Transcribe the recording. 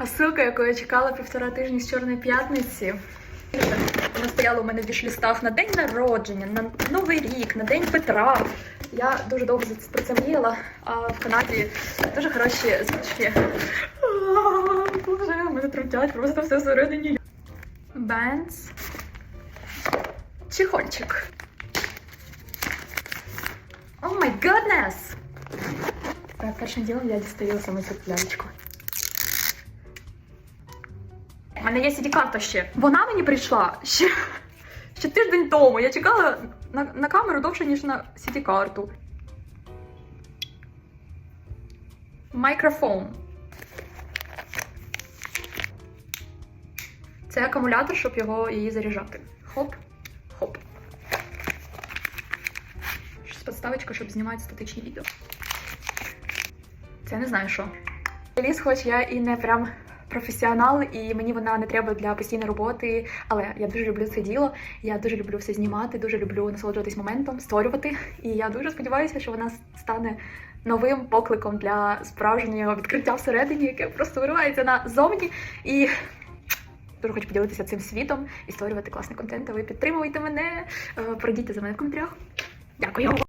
Посилка, яку я чекала півтора тижні з Чорної п'ятниці. Вона стояла у мене в вішлістах на день народження, на Новий рік, на День Петра. Я дуже довго про це мріяла, а в Канаді дуже хороші значки. А, Боже, мене трутять просто все всередині. Бенц. Чехольчик. О май гаднес! Так, першим ділом я дістаю саме цю лялечку. У мене є CD-карта ще. Вона мені прийшла ще, ще тиждень тому. Я чекала на, на камеру довше, ніж на CD-карту. Мікрофон. Це акумулятор, щоб його її заряджати. Хоп, хоп. Щось Подставочка, щоб знімати статичні відео. Це не знаю що. Ліс, хоч я і не прям професіонал, і мені вона не треба для постійної роботи, але я дуже люблю це діло. Я дуже люблю все знімати, дуже люблю насолоджуватись моментом, створювати. І я дуже сподіваюся, що вона стане новим покликом для справжнього відкриття всередині, яке просто виривається назовні. І дуже хочу поділитися цим світом і створювати класний контент. Ви підтримуйте мене, е, пройдіть за мене в коментарях. Дякую.